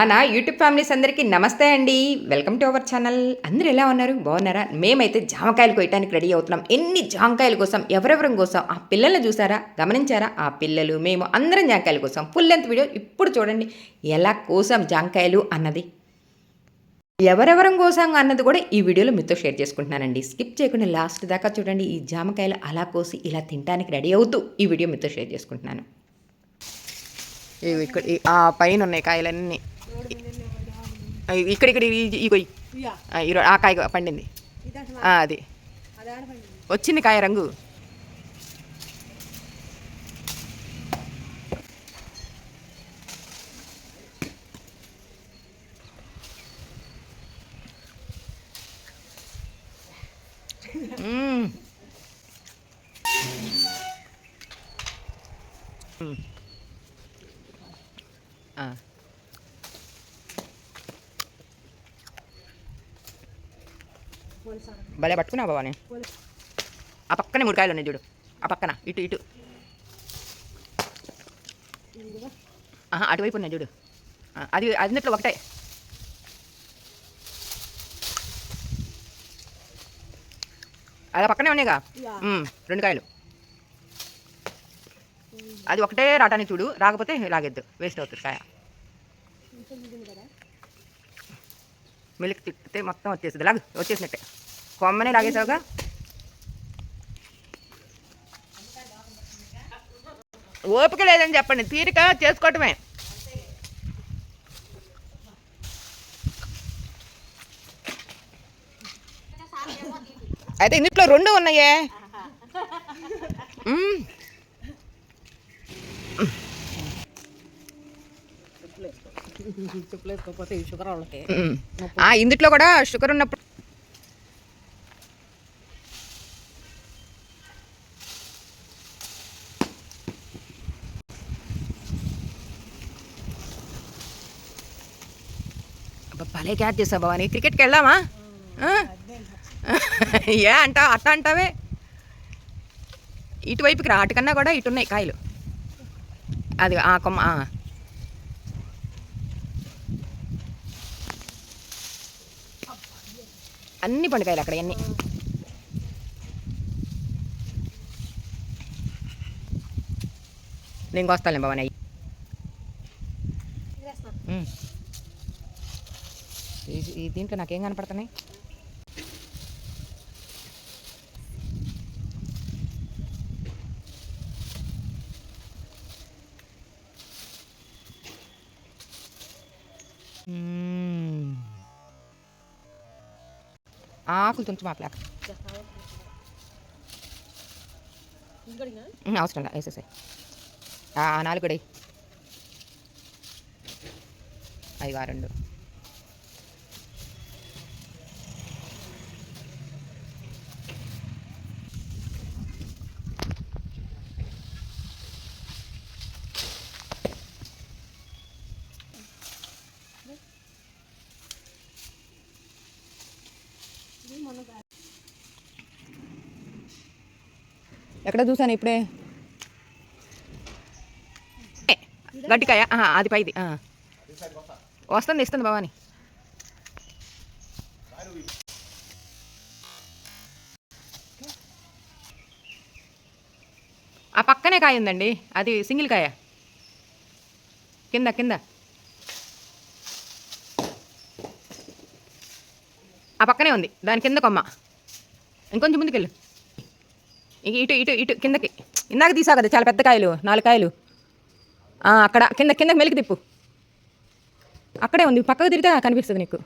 నా YouTube families అందరికీ నమస్తే అండి. Welcome to our channel. అందరూ ఎలా ఉన్నారు? బాగున్నారా? మేమైతే జామకాయలు కొయ్యడానికి రెడీ అవుతున్నాం. ఎన్ని జామకాయల కోసం ఎవరెవరం కోసం ఆ పిల్లల్ని చూసారా? గమనించారా? ఆ పిల్లలు మేము అందరం జామకాయల కోసం. ఫుల్ లెంత్ వీడియో ఇప్పుడు చూడండి. ఎలా కోసం జామకాయలు అన్నది. ఎవరెవరం కోసం అన్నది కూడా ఈ వీడియోలో మీతో షేర్ చేసుకుంటున్నానండి. స్కిప్ చేయకుండా లాస్ట్ దాకా చూడండి. ఈ జామకాయలు అలా కోసి ఇలా తినడానికి రెడీ అవుతూ ఈ వీడియో మీతో షేర్ చేసుకుంటున్నాను. ఇవి ఇక్కడ ఆ పైన ఉన్నాయి కాయలన్నీ. ఇక్కడ ఇక్కడ ఈ- ఇగో ఈ. ఆ, కాయ పండింది. అది. వచ్చింది కాయ రంగు. ఆ. భలే పట్టుకున్నావు బాబాని ఆ పక్కనే మూడు కాయలు ఉన్నాయి చూడు. ఆ పక్కన ఇటు ఇటు. ఆహా, అటువైపు ఉన్నాయి చూడు. ఆ, అది అన్నిట్లో ఒకటే. అది ఆ పక్కనే ఉన్నాయిగా? రెండు కాయలు. అది ఒకటే రావటానికి చూడు. రాకపోతే లాగెద్దు. వేస్ట్ అవుతుంది కాయ. మిల్క్ తిప్పితే మొత్తం వచ్చేసింది లాగు వచ్చేసినట్టే. కొమ్మనే లాగేసావుగా? ఓపిక లేదని చెప్పండి. తీరిక చేసుకోవటమే. అయితే ఇందులో రెండు ఉన్నాయే మ్మ్. ఈ షుగర్ వాళ్ళకి. ఆ, ఇందుట్లో కూడా షుగర్ ఉన్నప్పుడు భలే క్యాచ్ చేసావు భవాని క్రికెట్కి వెళ్దామా? ఏ అంటావు? అట్ట అంటావే? ఇటువైపుకి రా. అటుకన్నా కూడా ఇటు ఉన్నాయి కాయలు. అది ఆ కొమ్మ అన్ని పండుగలు అక్కడ అన్ని నేను వస్తాను భవన్ అయ్యి ఈ- దీంట్లో నాకేం కనపడుతున్నాయి? మ్మ్. ఆకులు తుంచు మాపలేక అవసరం లేదు వేసేసాయి. నాలుగుడై నాలుగు అవి ఆ రెండు. ఎక్కడ చూసాను ఇప్పుడే? గట్టికాయ. అది పైది. ఆ. వస్తుంది ఇస్తుంది భవాని. ఆ పక్కనే కాయ ఉందండి. అది సింగిల్ కాయ. కింద కింద. ఆ పక్కనే ఉంది. దాని కింద కొమ్మ. ఇంకొంచెం ముందుకెళ్ళు. ఇటు ఇటు ఇటు కిందకి ఇందాక తీసావు కదా చాలా పెద్ద కాయలు నాలుగు కాయలు. అక్కడ కింద కింద మెలికి తిప్పు. అక్కడే ఉంది పక్కకు తిరిగితే కనిపిస్తుంది నీకు.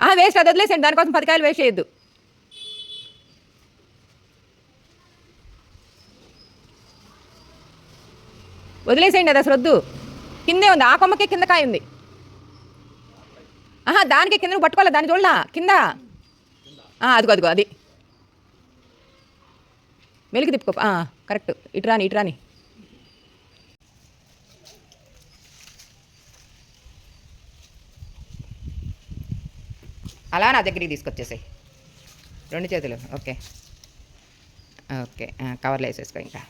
ఆ వేస్ట్ అది వదిలేసేయండి దానికోసం పది కాయలు వేస్ట్ చేయొద్దు. వదిలేసేయండి అది అసలు వద్దు. కిందే ఉంది ఆ కొమ్మకే కింద కాయ ఉంది. ఆహా దానికి కింద పట్టుకోవాలి దాని చూడలా? కింద? అదిగో అదిగో అది. వెలికి తిప్పుకో. కరెక్ట్. ఇటు రాని ఇటు రాని. అలా నా దగ్గరికి తీసుకొచ్చేసాయి. రెండు చేతులు. ఓకే. ఓకే. కవర్లో వేసేసుకో ఇంకా.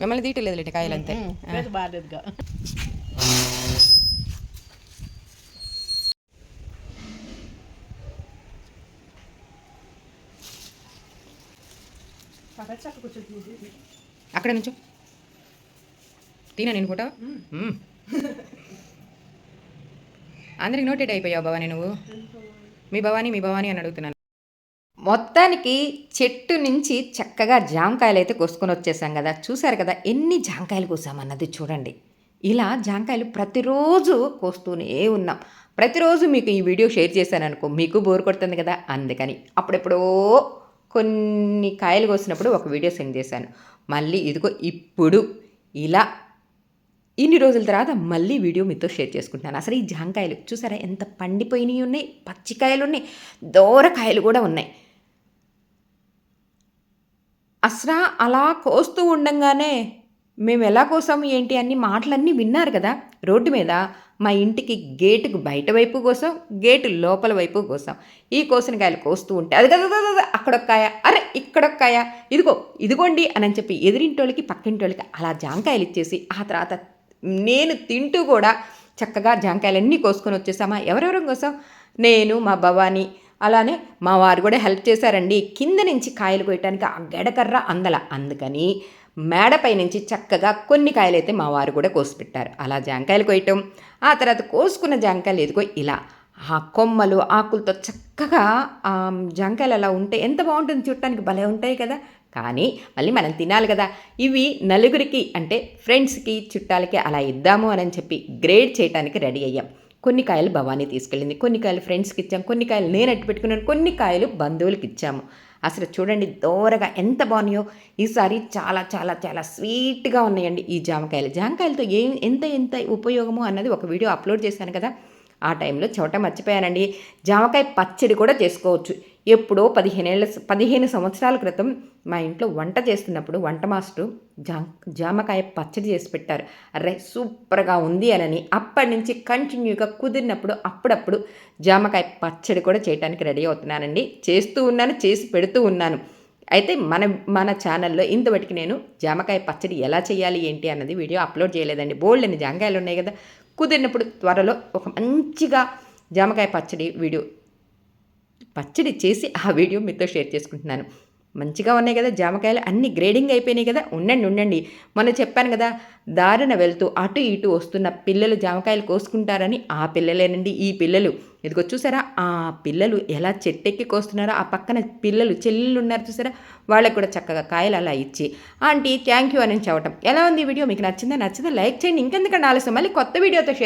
మిమ్మల్ని తీయటలేదు కాయలు అంతే లేదు బాగాలేదుగా. అక్కడ నుంచో. తినా నేను ఫోటో. అందరికి నోటెడ్ అయిపోయావు భవాని నువ్వు. మీ భవాని మీ భవాని అని అడుగుతున్నాను. మొత్తానికి చెట్టు నుంచి చక్కగా జామకాయలు అయితే కోసుకొని వచ్చేసాం కదా. చూసారు కదా ఎన్ని జామకాయలు కోసామన్నది చూడండి. ఇలా జామకాయలు ప్రతిరోజు కోస్తూనే ఉన్నాం. ప్రతిరోజు మీకు ఈ వీడియో షేర్ చేశాను అనుకో మీకు బోర్ కొడుతుంది కదా అందుకని అప్పుడెప్పుడో కొన్ని కాయలు కోసినప్పుడు ఒక వీడియో సెండ్ చేశాను. మళ్ళీ ఇదిగో ఇప్పుడు ఇలా ఇన్ని రోజుల తర్వాత మళ్ళీ వీడియో మీతో షేర్ చేసుకుంటున్నాను. అసలు ఈ జాంకాయలు చూసారా? ఎంత పండిపోయినవి ఉన్నాయి పచ్చికాయలు ఉన్నాయి దోరకాయలు కూడా ఉన్నాయి. అసలు అలా కోస్తూ ఉండంగానే మేము ఎలా కోసాము ఏంటి అన్ని మాటలన్నీ విన్నారు కదా రోడ్డు మీద. మా ఇంటికి గేటుకు బయట వైపు కోసం గేటు లోపల వైపు కోసం. ఈ కోసిన కాయలు కోస్తూ ఉంటే అది కదా కదా, అక్కడొక్కాయ అరే ఇక్కడొక్కాయ ఇదిగో ఇదిగోండి అని చెప్పి ఎదిరింటోళ్ళకి పక్కింటోళ్ళకి అలా జాంకాయలు ఇచ్చేసి ఆ తర్వాత నేను తింటూ కూడా చక్కగా జాంకాయలన్నీ కోసుకొని వచ్చేసామా? ఎవరెవరం కోసం? నేను మా భవానీ అలానే మా వారు కూడా హెల్ప్ చేశారండి. కింద నుంచి కాయలు కోయటానికి ఆ గెడకర్ర అందల. అందుకని మేడపై నుంచి చక్కగా కొన్ని కాయలు అయితే మా వారు కూడా కోసి పెట్టారు అలా జాంకాయలు కోయటం ఆ తర్వాత కోసుకున్న జాంకాయలు ఎదుగో ఇలా ఆ కొమ్మలు ఆకులతో చక్కగా ఆ జాంకాయలు అలా ఉంటే ఎంత బాగుంటుంది చూడటానికి భలే ఉంటాయి కదా. కానీ మళ్ళీ మనం తినాలి కదా. ఇవి నలుగురికి అంటే ఫ్రెండ్స్కి చుట్టాలకి అలా ఇద్దాము అని చెప్పి గ్రేడ్ చేయడానికి రెడీ అయ్యాం. కొన్ని కాయలు భవానీ తీసుకెళ్ళింది కొన్ని కాయలు ఫ్రెండ్స్కి ఇచ్చాం కొన్ని కాయలు నేను అట్టు పెట్టుకున్నాను కొన్ని కాయలు బంధువులకి ఇచ్చాము. అసలు చూడండి దోరగా ఎంత బాగున్నాయో. ఈసారి చాలా చాలా చాలా స్వీట్గా ఉన్నాయండి ఈ జామకాయలు. జామకాయలతో ఏం ఎంత ఎంత ఉపయోగము అన్నది ఒక వీడియో అప్లోడ్ చేశాను కదా. ఆ టైంలో చోట మర్చిపోయానండి. జామకాయ పచ్చడి కూడా చేసుకోవచ్చు. ఎప్పుడో పదిహేనేళ్ళ పదిహేను సంవత్సరాల క్రితం మా ఇంట్లో వంట చేస్తున్నప్పుడు వంట మాస్టర్ జా జామకాయ పచ్చడి చేసి పెట్టారు. అరే సూపర్గా ఉంది అనని అప్పటి నుంచి కంటిన్యూగా కుదిరినప్పుడు అప్పుడప్పుడు జామకాయ పచ్చడి కూడా చేయడానికి రెడీ అవుతున్నానండి. చేస్తూ ఉన్నాను చేసి పెడుతూ ఉన్నాను. అయితే మన మన ఛానల్లో ఇంతవరకు నేను జామకాయ పచ్చడి ఎలా చేయాలి ఏంటి అన్నది వీడియో అప్లోడ్ చేయలేదండి. బోల్డ్ అని జామకాయలు ఉన్నాయి కదా. కుదిరినప్పుడు త్వరలో ఒక మంచిగా జామకాయ పచ్చడి వీడియో పచ్చడి చేసి ఆ వీడియో మీతో షేర్ చేసుకుంటున్నాను. మంచిగా ఉన్నాయి కదా జామకాయలు అన్ని గ్రేడింగ్ అయిపోయినాయి కదా. ఉండండి ఉండండి. మొన్న చెప్పాను కదా దారిన వెళ్తూ అటు ఇటు వస్తున్న పిల్లలు జామకాయలు కోసుకుంటారని ఆ పిల్లలేనండి ఈ పిల్లలు. ఇదిగో చూసారా ఆ పిల్లలు ఎలా చెట్టెక్కి కోస్తున్నారో ఆ పక్కన పిల్లలు చెల్లెళ్ళు ఉన్నారు చూసారా? వాళ్ళకి కూడా చక్కగా కాయలు అలా ఇచ్చి ఆంటీ థ్యాంక్ యూ అని చెప్పటం. ఎలా ఉంది ఈ వీడియో? మీకు నచ్చిందా? నచ్చిందా లైక్ చేయండి. ఇంకెందుకంటే ఆలస్యం? మళ్ళీ కొత్త వీడియోతో షేర్